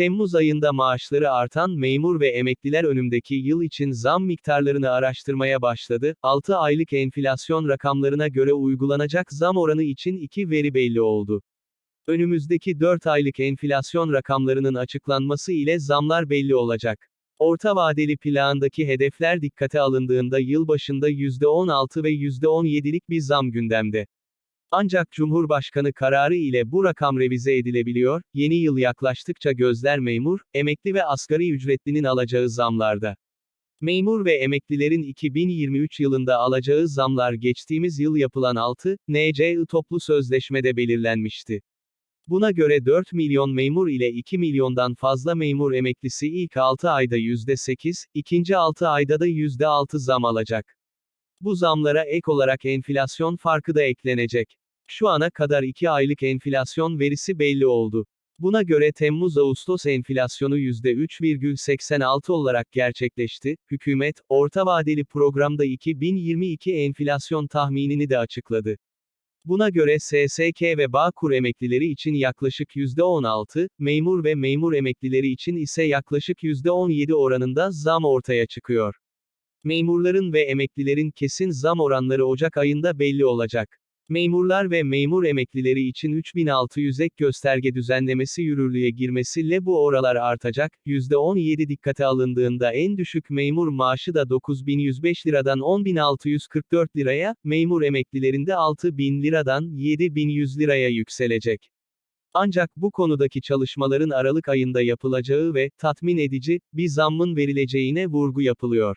Temmuz ayında maaşları artan memur ve emekliler önümdeki yıl için zam miktarlarını araştırmaya başladı. 6 aylık enflasyon rakamlarına göre uygulanacak zam oranı için iki veri belli oldu. Önümüzdeki 4 aylık enflasyon rakamlarının açıklanması ile zamlar belli olacak. Orta vadeli plandaki hedefler dikkate alındığında yıl başında %16 ve %17'lik bir zam gündemde. Ancak Cumhurbaşkanı kararı ile bu rakam revize edilebiliyor, yeni yıl yaklaştıkça gözler memur, emekli ve asgari ücretlinin alacağı zamlarda. Memur ve emeklilerin 2023 yılında alacağı zamlar geçtiğimiz yıl yapılan 6, NCI toplu sözleşmede belirlenmişti. Buna göre 4 milyon memur ile 2 milyondan fazla memur emeklisi ilk 6 ayda %8, ikinci 6 ayda da %6 zam alacak. Bu zamlara ek olarak enflasyon farkı da eklenecek. Şu ana kadar 2 aylık enflasyon verisi belli oldu. Buna göre Temmuz-Ağustos enflasyonu %3,86 olarak gerçekleşti. Hükümet, orta vadeli programda 2022 enflasyon tahminini de açıkladı. Buna göre SSK ve Bağkur emeklileri için yaklaşık %16, memur ve memur emeklileri için ise yaklaşık %17 oranında zam ortaya çıkıyor. Memurların ve emeklilerin kesin zam oranları Ocak ayında belli olacak. Memurlar ve memur emeklileri için 3600 ek gösterge düzenlemesi yürürlüğe girmesiyle bu oralar artacak, %17 dikkate alındığında en düşük memur maaşı da 9105 liradan 10644 liraya, memur emeklilerinde 6000 liradan 7100 liraya yükselecek. Ancak bu konudaki çalışmaların Aralık ayında yapılacağı ve tatmin edici bir zammın verileceğine vurgu yapılıyor.